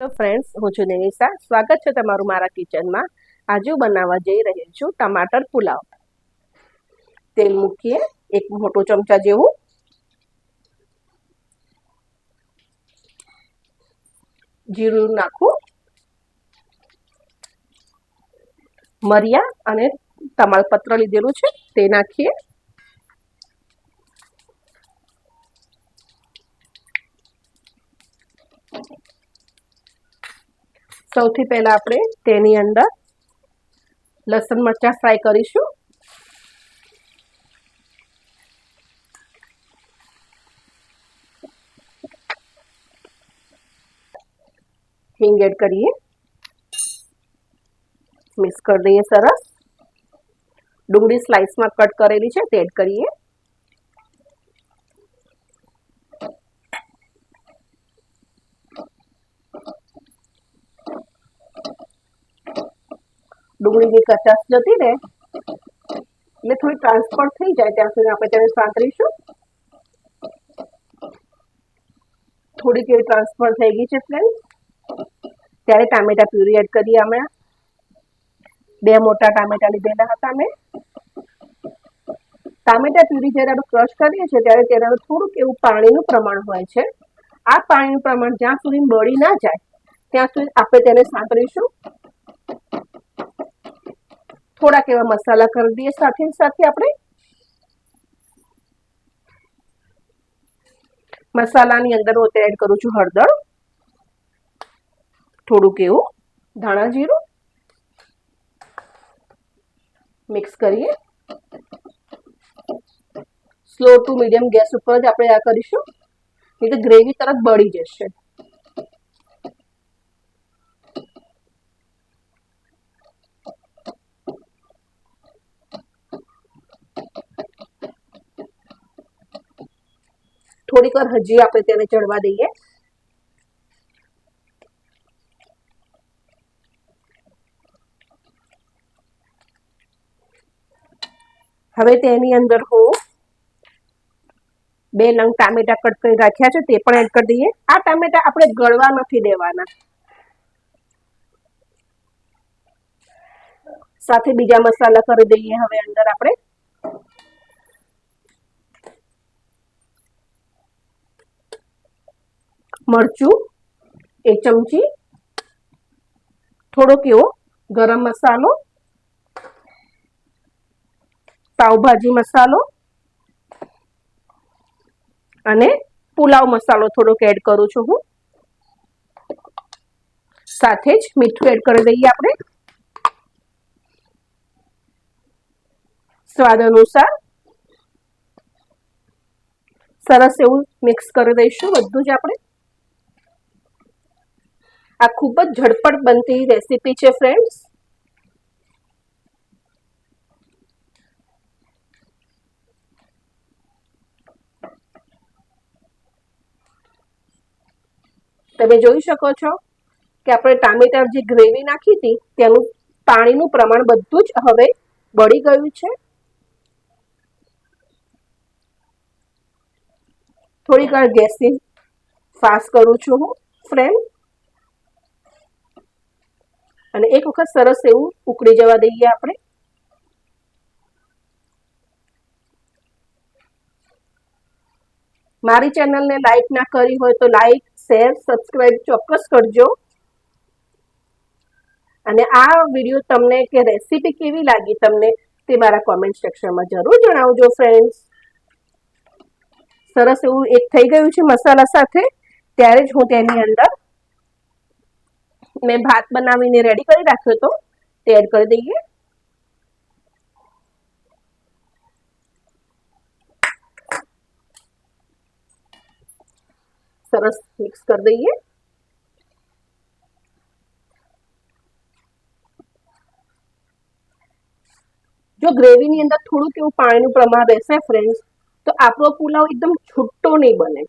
તો ફ્રેન્ડ્સ હું છું નિમિષા સ્વાગત છે તમારું મારા કિચનમાં. આજે બનાવવા જઈ રહી છું ટમાટર પુલાવ. તેલ મૂકીએ. એક મોટો ચમચા જેવું. જીરું નાખું. મરિયા અને તમાલપત્ર લીધેલું છે, તે નાખીએ. સૌથી પહેલા આપણે તેની અંદર લસણ મરચાં ફ્રાય કરીશું. હિંગ એડ કરીએ. મિક્સ કરી દઈએ સરસ. ડુંગળી સ્લાઇસમાં કટ કરેલી છે, તે એડ કરીએ. ડુંગળીની કચાશ જતી રહે એટલે થોડી ટ્રાન્સફર થઈ જાય, ત્યાં સુધી આપણે તેને સાંતરીશું થોડીક એવી ટ્રાન્સફર થઈ ગઈ છે ફ્રેન્ડ ત્યારે ટામેટા પ્યુરી એડ કરીએ અમે. બે મોટા ટામેટા લીધેલા હતા અમે ટામેટા પ્યુરી જ્યારે આપણે ક્રશ કરીએ છીએ, ત્યારે તેના થોડુંક એવું પાણીનું પ્રમાણ હોય છે. આ પાણીનું પ્રમાણ જ્યાં સુધી બળી ના જાય, ત્યાં સુધી આપણે તેને સાંતરીશું થોડાક એવા મસાલા કરી દઈએ. સાથે સાથે આપણે મસાલાની અંદર હું એડ કરું છું હળદર. થોડુંક એવું ધાણા જીરું. મિક્સ કરીએ. સ્લો ટુ મીડિયમ ગેસ ઉપર જ આપણે આ કરીશું. તો ગ્રેવી તરત બળી જશે. થોડીક વાર હજી આપણે તેને ચડવા દઈએ હવે તેની અંદર હું બે નંગ ટામેટા કટ કરી રાખ્યા છે તે પણ એડ કરી દઈએ આ ટામેટા આપણે ગળવા નથી દેવાના સાથે બીજા મસાલા કરી દઈએ હવે અંદર આપણે મરચું, એક ચમચી, થોડોક એવો ગરમ મસાલો પાઉભાજી મસાલો અને પુલાવ મસાલો થોડોક એડ કરું છું હું. સાથે જ મીઠું એડ કરી દઈએ આપણે. સ્વાદ અનુસાર સરસ એવું મિક્સ કરી દઈશું બધું જ આપણે. આ ખૂબ જ ઝડપટ બનતી રેસીપી છે ફ્રેન્ડ્સ તમે જોઈ શકો છો કે આપણે ટામેટા જે ગ્રેવી નાખી હતી, તેનું પાણીનું પ્રમાણ બધું જ હવે બળી ગયું છે. થોડીક વાર ગેસની ફાસ્ટ કરું છું હું ફ્રેન્ડ અને એક વખત સરસ એવું ઉકળી જવા દઈએ આપણે. મારી ચેનલને લાઈક ના કરી હોય તો લાઈક શેર સબસ્ક્રાઈબ ચોક્કસ કરજો. અને આ વીડિયો તમને કે રેસીપી કેવી લાગી તમને તે મારા કોમેન્ટ સેક્શનમાં જરૂર જણાવજો ફ્રેન્ડ્સ સરસ એવું એક થઈ ગયું છે મસાલા સાથે. ત્યારે જ હું તેની અંદર મેં ભાત બનાવીને રેડી કરી રાખ્યો હતો તે એડ કરી દઈએ સરસ મિક્સ કરી દઈએ જો ગ્રેવીની અંદર થોડુંક એવું પાણીનું પ્રમાણ રહેશે ફ્રેન્ડ્સ તો આપણો પુલાવ એકદમ છૂટો નહીં બને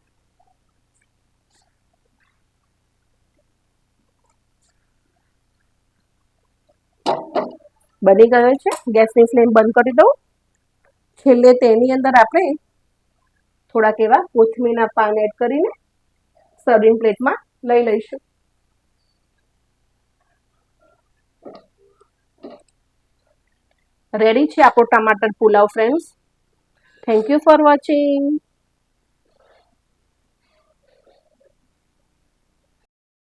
બની ગયો છે. ગેસની ફ્લેમ બંધ કરી દઉં. છેલ્લે તેની અંદર આપણે થોડાક એવા કોથમીના પાન એડ કરીને સર્વિંગ પ્લેટમાં લઈ લઈશું. રેડી છે આપણો ટમાટર pulao friends thank you for watching